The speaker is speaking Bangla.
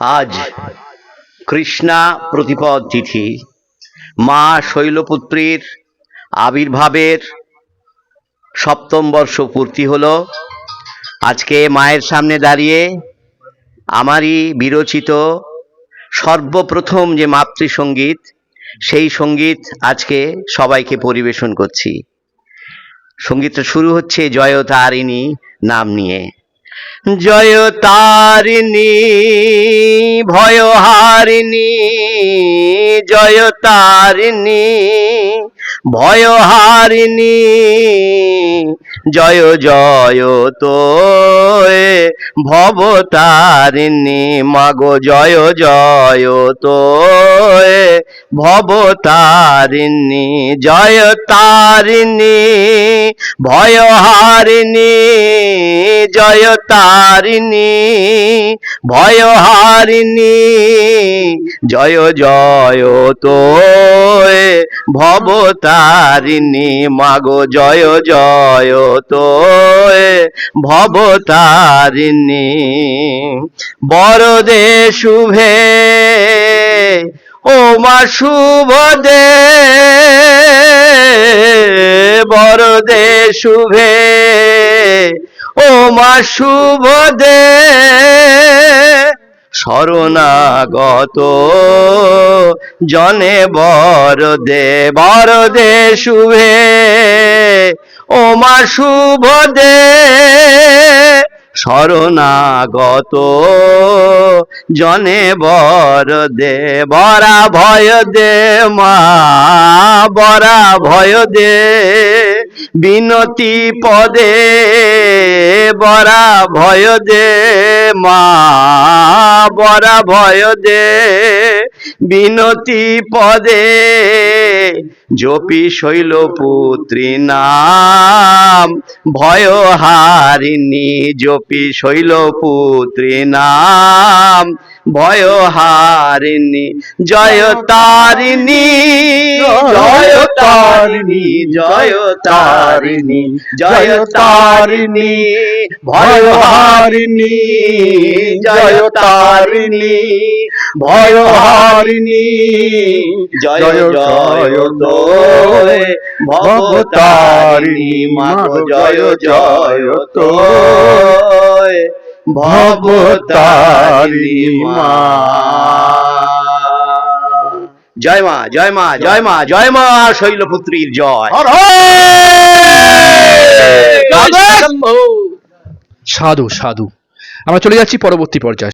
আজ কৃষ্ণা প্রতিপদ তিথি। মা শৈলপুত্রীর আবির্ভাবের সপ্তম বর্ষ পূর্তি হলো। আজকে মায়ের সামনে দাঁড়িয়ে আমারই বিরচিত সর্বপ্রথম যে মাতৃসঙ্গীত, সেই সংগীত আজকে সবাইকে পরিবেশন করছি। সঙ্গীতটা শুরু হচ্ছে জয়তারিণী নাম নিয়ে। জয় তারিণী ভয়হারিণী জয় তারিণী ভয়হারিণী জয় জয় তো ভবতারিণী মাগো জয় জয় তো ভবতারিণী জয় তারিণী ভয়হারিণী জয় তারিণী ভয়হারিণী জয় জয় তো ভবতারিণী মাগো জয় জয় তো ভবতারিণী বরদে শুভে, ও মা শুভ দে বরদে শুভে ও মা শুভ দে শরণাগত জনে বর দে বর দে শুভে। ও মা শুভ দে শরণাগত। জনে বর দে, বরা ভয় দে, মা বরা ভয় দে। বিনতি পদে, বরা ভয় দে, মা বরা ভয় দে। বিনতি পদে, জপি শৈলপুত্রী নাম ভয় হারিণী জপি শৈল পুত্রী নাম। ভয় হারিণী জয় তারিণী। তারিণী জয় তারিণী জয় তারিণী ভয় হারিণী জয় তারিণী ভয় হারিণী জয় জয় তো ভবতারিণী, মাগো জয় জয় তো ভবতারিণী মা। জয় মা জয় মা জয় মা জয় মা শৈলপুত্রীর জয়। সাধু সাধু। আমরা চলে যাচ্ছি পরবর্তী পর্যায়ে।